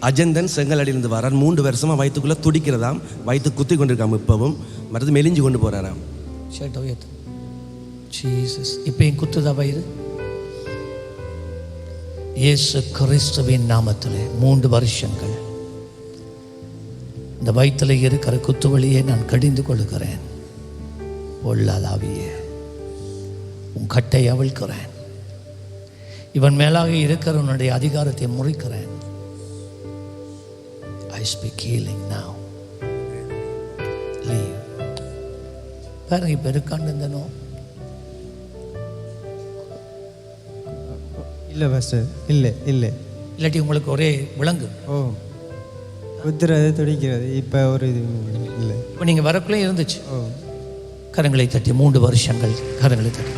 அஜந்தன் செங்கலடியிலிருந்து வரான். மூன்று வருஷமா வயிற்றுக்குள்ள துடிக்கிறதாம். வயிற்று குத்தி கொண்டிருக்காம இப்பவும். மற்றது மெலிஞ்சு கொண்டு போறாராம். ஷர்ட்டை உயர்த்து ஜீசஸ் இப்பயும் குத்துதா வயிறு? இயேசு கிறிஸ்துவின் நாமத்தில் மூன்று வருஷங்கள். இந்த வயிற்றில் இருக்கிற குத்து வழியை நான் கடிந்து கொள்கிறேன். பொல்லாதாவிய உன் கட்டை அவிழ்க்கிறேன். இவன் மேலாக இருக்கிறவனுடைய அதிகாரத்தை முறிக்கிறேன். I speak healing now. Leave பாருங்க இப்போ இருக்காண்டு இந்த நோ இல்லை பாஸ்டர் இல்லை இல்லை. இல்லாட்டி உங்களுக்கு ஒரே விலங்கு. ஓ. குத்துறது துடிக்கிறது. இப்போ ஒரு இது இல்லை. இப்போ நீங்கள் வரக்குள்ளே இருந்துச்சு. ஓ. கரங்களை தட்டி மூன்று வருஷங்கள் கரங்களை தட்டி